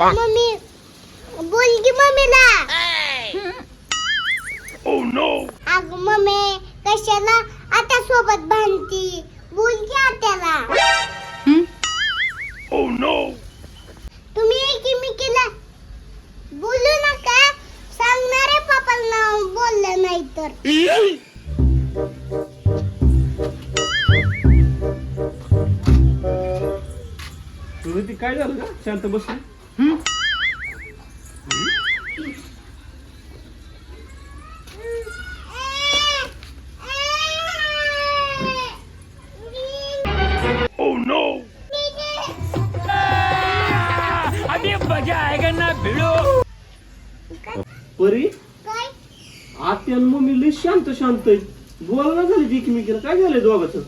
Mummy बोल की मम्मीला अगं मम्मी कशाला आता सोबत भांडती बोल की आत्याला हं? तुम्ही एकमेकीला बोलू नका सांगणार आहे पप्पाला बोललं नाही तर काय झालं का शांत बसली मम्मी लई शांत शांत बोलणं झाली एकमेकीला. काय झालंय दोघाचं?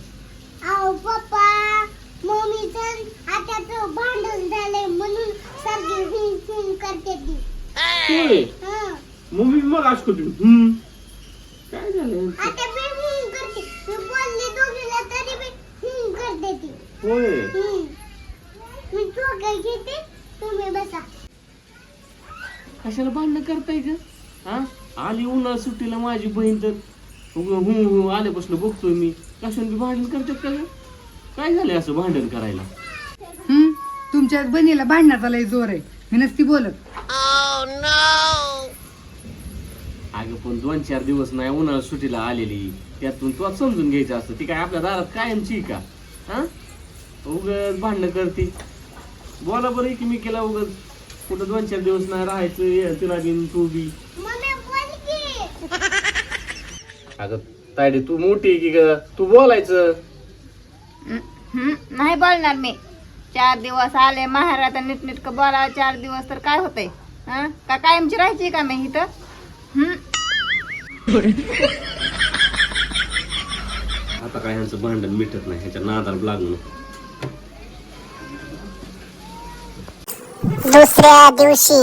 अहो पप्पा मम्मीचं आताच भांडण झालंय म्हणून सारखी हुं हुं करते ती. होय? हं. मम्मी मग आज हम्म. काय झालं? आता मी हुं करते. मी बोलले दोघीला तरी मी हुं करते ती. होय. हं. मी चोकर घेते. तुम्ही बसा. कशाला भांडणं करताय ग? हा? आली उन्हाळा सुट्टीला माझी बहीण तर हु हु आल्यापासून बघतोय मी. कशाने बी भांडण करतात का ग? काय झालंय असं भांडण करायला? हं? तुमच्या बहिणीला भांडण्याचा लय जोर आहे. मी नसती बोलत. अगं पण दोन चार दिवस नाही उन्हाळा सुट्टीला आलेली. त्यातून तुला समजून घ्यायचं असतं. ती काय आपल्या दारात कायमची आहे का? हा? उगच भांडणं करते. बोला बरं की मी केला उगच. कुठं दोन चार दिवस नाही राहायचं ये तिला बिन तू बी. अगं तायडे तू मोठी आहे की ग? तू बोलायचं. हं, नाही बोलणार मी. चार दिवस आले माहेरात नीटनीटकं बोला चार दिवस तर काय होतंय? हं? का कायमची राहायची का मी इथं? हं? आता काय ह्यांचं भांडण मिटत नाही ह्याच्या नादाला लागून दुसऱ्या दिवशी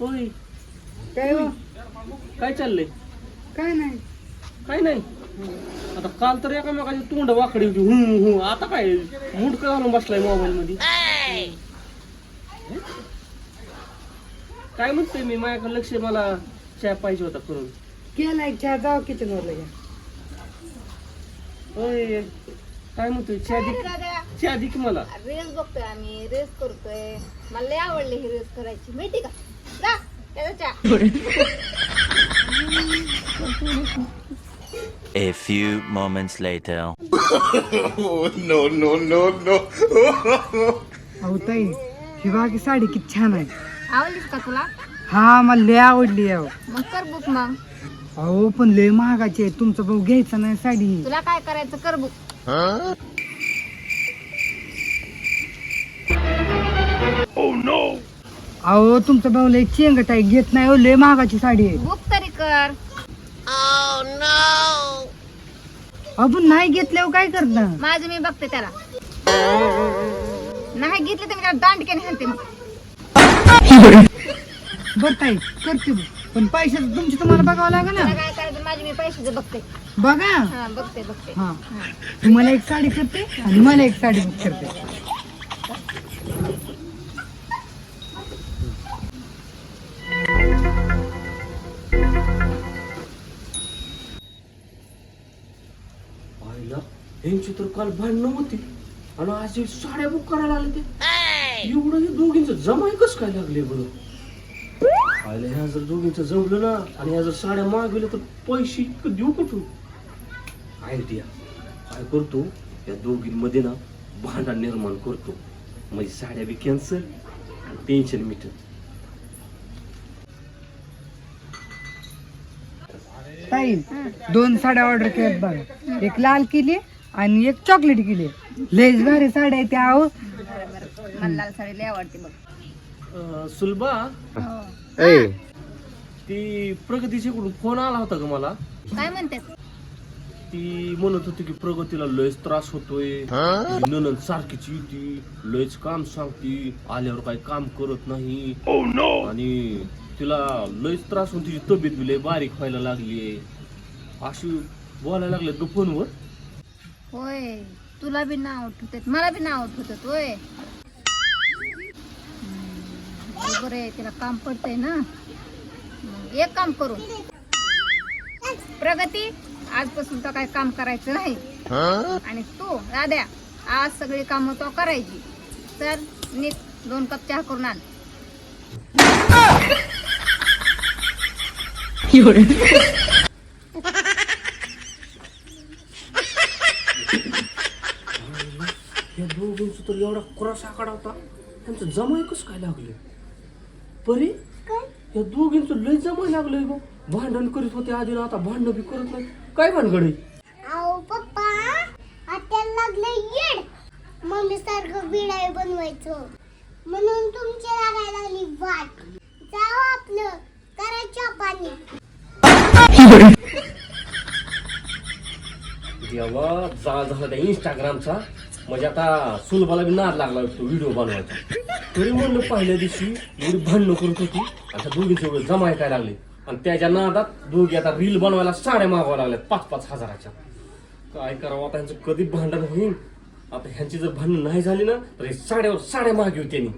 होय काय हो काय चाललंय? काय नाही. काय नाही? आता काल तर एकामेकाची तोंड वाकडी होती. हु हु. आता काय? मुंडक घालून बसलाय मोबाईल मध्ये काय म्हणतोय मी? माझ्याकडे लक्ष मला चहा पाहिजे होता करून. केलाय चहा जाऊ किचन वर होय. काय म्हणतोय? चहा दे चहा दे की मला. रील्स बघतोय आम्ही. रील्स करतोय. मला लय आवडले ही रील्स करायची. माहिती का? जा त्याचा चहा. A few moments later. अहो ताई ही बाकी साडी किती छान आहे. आवडलीस का तुला? हा मला लय आवडली अहो. मग कर बुक मग. अहो पण लय महागाची आहे. तुमचा भाऊ घ्यायचा नाही साडी. तुला काय करायचं कर बुक अहो तुमचा भाऊ लय चेंगट आहे. घेत नाही हो लय महागाची साडी आहे. बुक तरी कर. आपण नाही घेतल्यावर काय करता? माझं मी बघते त्याला. नाही घेतलं तर मी त्याला दांडक्याने हाणते मग. बर ताई करते मी. पण पैशाचं तुमची तुम्हाला बघावं लागेल ना. काय करायचं माझी मी पैशाचं बघते. बघा. हा बघते बघते. हा. तुम्हाला एक साडी करते आणि मला एक साडी करते यांची तर काल भांडणं होती. आणि आज हे साड्या बुक करायला आले ते. एवढं हे दोघींचं जमाय कस काय लागले बरं? पाहिलं ह्या जर दोघींचं जमलं ना आणि ह्या जर साड्या मागवल्या तर पैसे इतकं देऊ कुठून? आयडिया. काय करतो? या दोघींमध्ये ना भांडण निर्माण करतो. म्हणजे साड्या बी कॅन्सल टेन्शन मिटत ताई दोन साड्या ऑर्डर केल्यात बघा. एक लाल केली आणि एक चॉकलेट केली. लयच भारी साड्या त्या अहो. मला लाल साडी लय आवडते बघ. अं, सुलभा? ती प्रगतीच्याकडून फोन आला होता का मला? काय म्हणतात? ती म्हणत होती की प्रगतीला लयच त्रास होतोय. तिची ननंद सारखीच येते. लयच काम सांगती. आल्यावर काही काम करत नाही. आणि तिला लयच त्रास होऊन तिची तब्येत बी लय बारीक व्हायला लागली अशी बोलायला लागले तू फोनवर. होय. तुला बी नाव ठेवतात मला बी नाव ठेवतात होय. बरोबर आहे तिला काम पडतंय ना. मग एक काम करू. प्रगती आजपासून तर काय काम करायचं नाही. आणि तू दाद्या आज सगळी कामं तो करायची. तर नीट दोन कप चहा करून आण. एवढं दोघींचं तर एवढा कुरास आकडा होता. त्यांचं जमाय कसं काय लागले? परी या दोघींचं लय जमाय लागलंय गो. भांडण करीत होते आधी ना आता भांडण बी करत नाही काय भानगड आहे? अहो पप्पा आत्याला लागलं येड. मम्मी सारखं बिडाई बनवायचं. म्हणून तुमची लागायला लागली वाट. जाऊ आपलं करा चहा पाणी. देवा जाळ झाला त्या इंस्टाग्रामचा म्हणजे आता सुलभाला बी नाद लागला तो व्हिडिओ बनवायचा. तरी म्हणलं पहिल्या दिवशी एवढी भांडणं करत होती त्या दोघींचे एवढे जमाय काय लागले. आणि त्याच्या नादात दोघी आता रील बनवायला साड्या मागवा लागल्यात पाच पाच हजाराच्या. काय करावं आता ह्यांचं? कधी भांडण होईल आता ह्यांची जर भांडण नाही झाली ना तर हे साड्यावर साड्या मागेव त्यांनी.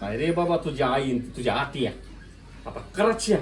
काय रे बाबा तुझ्या आई तुझ्या आती आता कराची